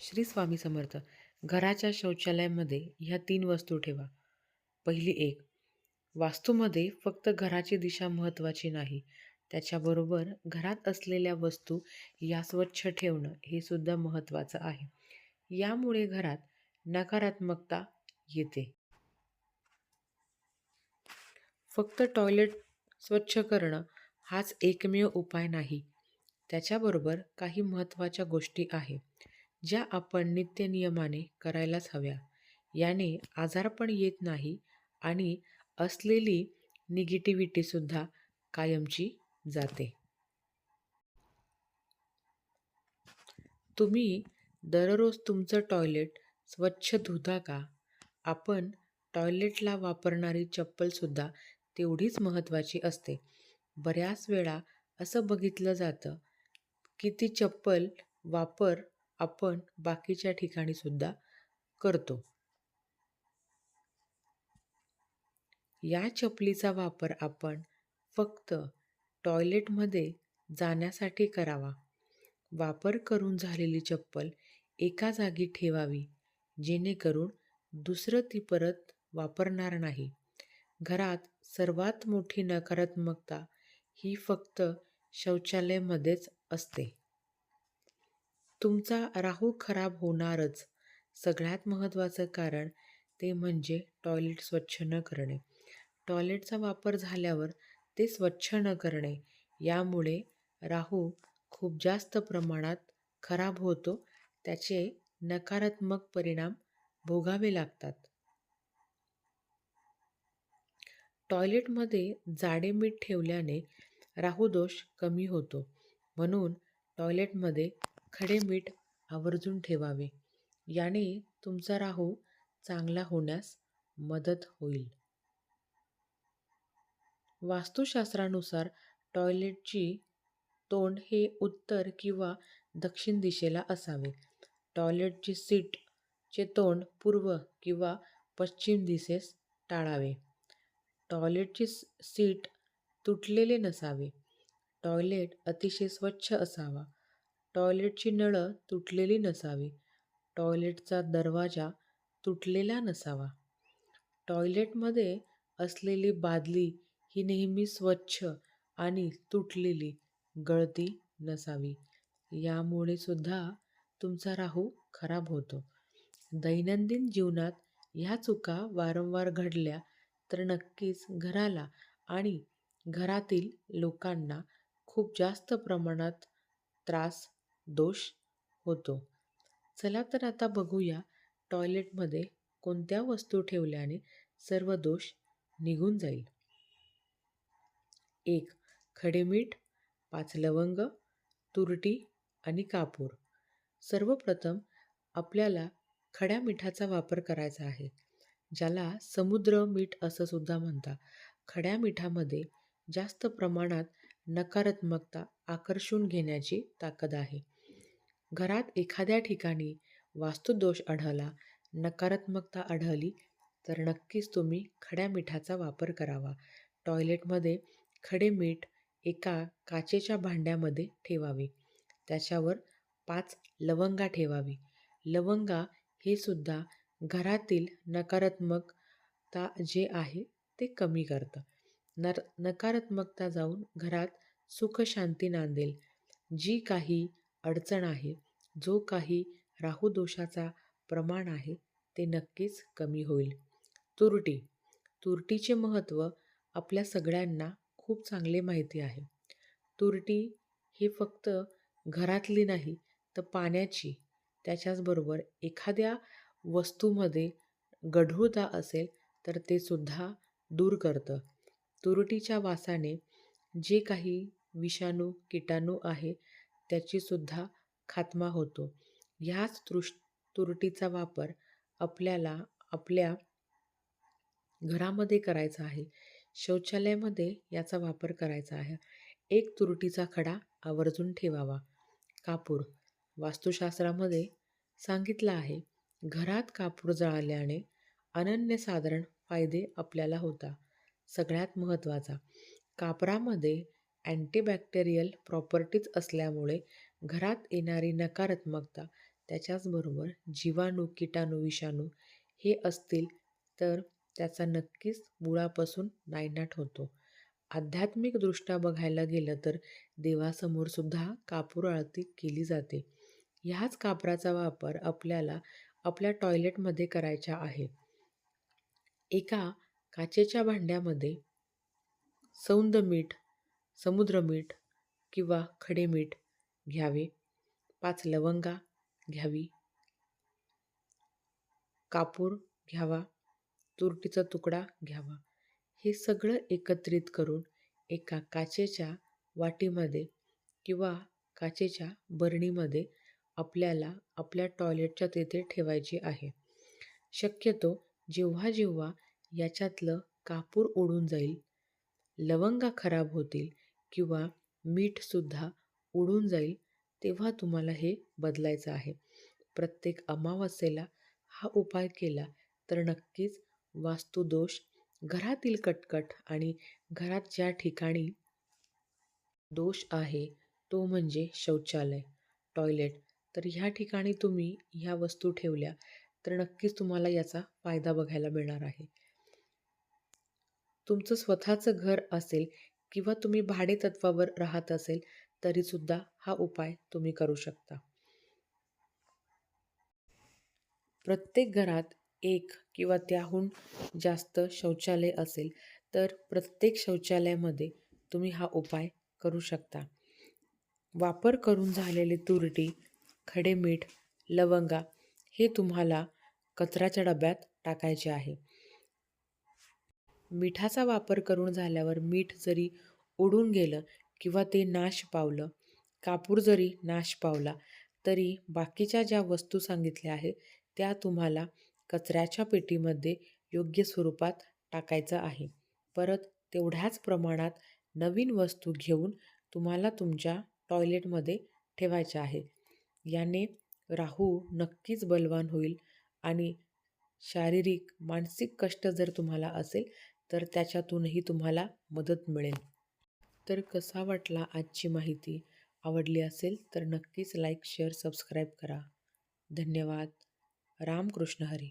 श्री स्वामी समर्थ घराच्या शौचालयामध्ये ह्या तीन वस्तू ठेवा. पहिली एक वास्तूमध्ये फक्त घराची दिशा महत्त्वाची नाही. त्याच्याबरोबर घरात असलेल्या वस्तू या स्वच्छ ठेवणं हे सुद्धा महत्त्वाचं आहे. यामुळे घरात नकारात्मकता येते. फक्त टॉयलेट स्वच्छ करणं हाच एकमेव उपाय नाही. त्याच्याबरोबर काही महत्त्वाच्या गोष्टी आहे. ज्या आपण नित्यनियमाने करायलाच हव्या. याने आजारपण येत नाही आणि असलेली निगेटिव्हिटीसुद्धा कायमची जाते. तुम्ही दररोज तुमचं टॉयलेट स्वच्छ धुता का? आपण टॉयलेटला वापरणारी चप्पलसुद्धा तेवढीच महत्त्वाची असते. बऱ्याच वेळा असं बघितलं जातं की ती चप्पल वापर आपण बाकीच्या ठिकाणी सुद्धा करतो. या चपलीचा वापर आपण फक्त टॉयलेटमध्ये जाण्यासाठी करावा. वापर करून झालेली चप्पल एका जागी ठेवावी जेणेकरून दुसरं ती परत वापरणार नाही. घरात सर्वात मोठी नकारात्मकता ही फक्त शौचालयामध्येच असते. तुमचा राहू खराब होणारच. सगळ्यात महत्त्वाचं कारण ते म्हणजे टॉयलेट स्वच्छ न करणे. टॉयलेटचा वापर झाल्यावर ते स्वच्छ न करणे. यामुळे राहू खूप जास्त प्रमाणात खराब होतो. त्याचे नकारात्मक परिणाम भोगावे लागतात. टॉयलेटमध्ये जाडे मीठ ठेवल्याने राहूदोष कमी होतो. म्हणून टॉयलेटमध्ये खडे मीठ आवर्जून ठेवावे. याने तुमचा राहू चांगला होण्यास मदत होईल. वास्तुशास्त्रानुसार टॉयलेटची तोंड हे उत्तर किंवा दक्षिण दिशेला असावे. टॉयलेटची सीटचे तोंड पूर्व किंवा पश्चिम दिशेस टाळावे. टॉयलेटची सीट तुटलेले नसावे. टॉयलेट अतिशय स्वच्छ असावा. टॉयलेटची नळं तुटलेली नसावी. टॉयलेटचा दरवाजा तुटलेला नसावा. टॉयलेटमध्ये असलेली बादली ही नेहमी स्वच्छ आणि तुटलेली गळती नसावी. यामुळे सुद्धा तुमचा राहू खराब होतो. दैनंदिन जीवनात ह्या चुका वारंवार घडल्या तर नक्कीच घराला आणि घरातील लोकांना खूप जास्त प्रमाणात त्रास दोष होतो. चला तर आता बघूया टॉयलेटमध्ये कोणत्या वस्तू ठेवल्याने सर्व दोष निघून जाईल. एक खडे मीठ पाच लवंग तुरटी आणि कापूर. सर्वप्रथम आपल्याला खड्या मिठाचा वापर करायचा आहे ज्याला समुद्र मीठ असं सुद्धा म्हणतात. खड्या मिठामध्ये जास्त प्रमाणात नकारात्मकता आकर्षून घेण्याची ताकद आहे. घरात एखाद्या ठिकाणी वास्तुदोष आढळला नकारात्मकता आढळली तर नक्कीच तुम्ही खड्या मिठाचा वापर करावा. टॉयलेटमध्ये खडे मीठ एका काचेच्या भांड्यामध्ये ठेवावे. त्याच्यावर पाच लवंगा ठेवावी. लवंगा हे सुद्धा घरातील नकारात्मकता जे आहे ते कमी करतं. नर नकारात्मकता जाऊन घरात सुखशांती नांदेल. जी काही अडचण आहे. जो काही राहुदोषाचा प्रमाण आहे ते नक्कीच कमी होईल. तुरटी. तुरटीचे महत्त्व आपल्या सगळ्यांना खूप चांगले माहिती आहे. तुरटी ही फक्त घरातली नाही तर पाण्याची त्याच्याचबरोबर एखाद्या वस्तूमध्ये गढूळता असेल तर ते सुद्धा दूर करतं. तुरटीच्या वासाने जे काही विषाणू किटाणू आहे त्याचीसुद्धा खात्मा होतो. ह्याच तृष तुरटीचा वापर आपल्याला आपल्या घरामध्ये करायचा आहे. शौचालयामध्ये याचा वापर करायचा आहे. एक तुरटीचा खडा आवर्जून ठेवावा. कापूर वास्तुशास्त्रामध्ये सांगितलं आहे घरात कापूर जाळल्याने अनन्यसाधारण फायदे आपल्याला होता. सगळ्यात महत्त्वाचा कापरामध्ये अँटीबॅक्टेरियल प्रॉपर्टीज असल्यामुळे घरात येणारी नकारात्मकता त्याच्याचबरोबर जीवाणू किटाणू विषाणू हे असतील तर त्याचा नक्कीच मुळापासून नायनाट होतो. आध्यात्मिकदृष्ट्या बघायला गेलं तर देवासमोर सुद्धा कापूर आळती केली जाते. ह्याच कापराचा वापर आपल्याला आपल्या टॉयलेटमध्ये करायचा आहे. एका काचेच्या भांड्यामध्ये सौंद मीठ समुद्रमीठ किंवा खडे मीठ घ्यावे. पाच लवंगा घ्यावी. कापूर घ्यावा. तुरटीचा तुकडा घ्यावा. हे सगळं एकत्रित करून एका काचेच्या वाटीमध्ये किंवा काचेच्या बरणीमध्ये आपल्याला आपल्या टॉयलेटच्या तेथे ठेवायची आहे. शक्यतो जेव्हा जेव्हा याच्यातलं कापूर ओढून जाईल लवंगा खराब होतील किंवा मीठसुद्धा उडून जाईल तेव्हा तुम्हाला हे बदलायचं आहे. प्रत्येक अमावस्येला हा उपाय केला तर नक्कीच वास्तुदोष घरातील कटकट आणि घरात ज्या ठिकाणी दोष आहे तो म्हणजे शौचालय टॉयलेट. तर ह्या ठिकाणी तुम्ही ह्या वस्तू ठेवल्या तर नक्कीच तुम्हाला याचा फायदा बघायला मिळणार आहे. तुमचं स्वतःचं घर असेल किंवा तुम्ही भाडेतत्वावर राहत असेल तरीसुद्धा हा उपाय तुम्ही करू शकता. प्रत्येक घरात एक किंवा त्याहून जास्त शौचालय असेल तर प्रत्येक शौचालयामध्ये तुम्ही हा उपाय करू शकता. वापर करून झालेले तुरटी खडे मीठ लवंगा हे तुम्हाला कचऱ्याच्या डब्यात टाकायचे आहे. मिठाचा वापर करून झाल्यावर मीठ जरी उडून गेलं किंवा ते नाश पावलं कापूर जरी नाश पावला तरी बाकीच्या ज्या वस्तू सांगितल्या आहेत त्या तुम्हाला कचऱ्याच्या पेटीमध्ये योग्य स्वरूपात टाकायचं आहे. परत तेवढ्याच प्रमाणात नवीन वस्तू घेऊन तुम्हाला तुमच्या टॉयलेटमध्ये ठेवायच्या आहे याने राहू नक्कीच बलवान होईल आणि शारीरिक मानसिक कष्ट जर तुम्हाला असेल तर त्याच्यातूनही तुम्हाला मदत मिळेल. तर कसा वाटला आजची माहिती? आवडली असेल तर नक्कीच लाईक शेअर सबस्क्राईब करा. धन्यवाद. रामकृष्ण हरी.